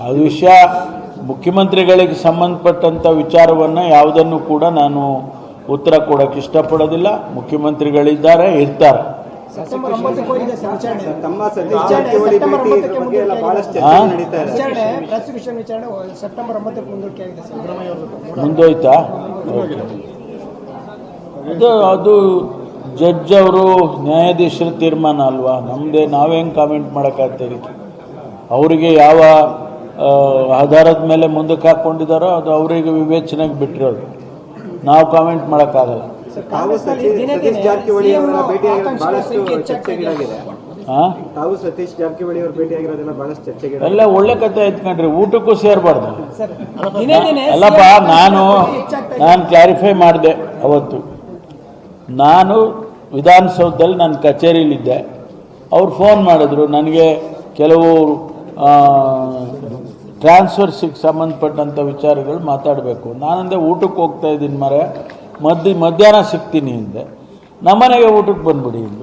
ಅದು ವಿಷಯ ಮುಖ್ಯಮಂತ್ರಿಗಳಿಗೆ ಸಂಬಂಧಪಟ್ಟಂಥ ವಿಚಾರವನ್ನು ಯಾವುದನ್ನು ಕೂಡ ನಾನು ಉತ್ತರ ಕೊಡೋಕ್ಕೆ ಇಷ್ಟಪಡೋದಿಲ್ಲ. ಮುಖ್ಯಮಂತ್ರಿಗಳಿದ್ದಾರೆ ಇರ್ತಾರೆ. ಮುಂದೋಯ್ತಾ? ಅದು ಅದು ಜಡ್ಜ್ ಅವರು ನ್ಯಾಯಾಧೀಶರ ತೀರ್ಮಾನ ಅಲ್ವಾ? ನಮ್ಮದೇ ನಾವೇನು ಕಾಮೆಂಟ್ ಮಾಡೋಕ್ಕಾಗ್ತದೆ ಅವರಿಗೆ ಯಾವ ಆಧಾರದ ಮೇಲೆ ಮುಂದಕ್ಕೆ ಹಾಕ್ಕೊಂಡಿದ್ದಾರೋ ಅದು ಅವರಿಗೆ ವಿವೇಚನೆಗೆ ಬಿಟ್ಟಿರೋದು. ನಾವು ಕಾಮೆಂಟ್ ಮಾಡೋಕ್ಕಾಗಲ್ಲ. ತಾವು ಸತೀಶ್ ಜಾರಕಿಹೊಳಿ ಅವರ ಬಹಳಷ್ಟು ಭೇಟಿಯಾಗಿರೋದೆಲ್ಲ ಎಲ್ಲ ಒಳ್ಳೆ ಕತೆ ಎತ್ಕೊಂಡ್ರಿ ಊಟಕ್ಕೂ ಸೇರಬಾರ್ದು. ಅಲ್ಲಪ್ಪ ನಾನು ನಾನು ಕ್ಲಾರಿಫೈ ಮಾಡಿದೆ ಅವತ್ತು. ನಾನು ವಿಧಾನಸೌಧದಲ್ಲಿ ನನ್ನ ಕಚೇರಿಲಿದ್ದೆ ಅವ್ರು ಫೋನ್ ಮಾಡಿದ್ರು ನನಗೆ ಕೆಲವು ಟ್ರಾನ್ಸ್ಫರ್ಸಿಗೆ ಸಂಬಂಧಪಟ್ಟಂಥ ವಿಚಾರಗಳು ಮಾತಾಡಬೇಕು. ನಾನಂದೆ ಊಟಕ್ಕೆ ಹೋಗ್ತಾ ಇದ್ದೀನಿ ಮರೆ ಮಧ್ಯ ಮಧ್ಯಾಹ್ನ ಸಿಗ್ತೀನಿ ಅಂದೆ. ನಮ್ಮನೆಗೆ ಊಟಕ್ಕೆ ಬಂದ್ಬಿಡಿ ಅಂದರು.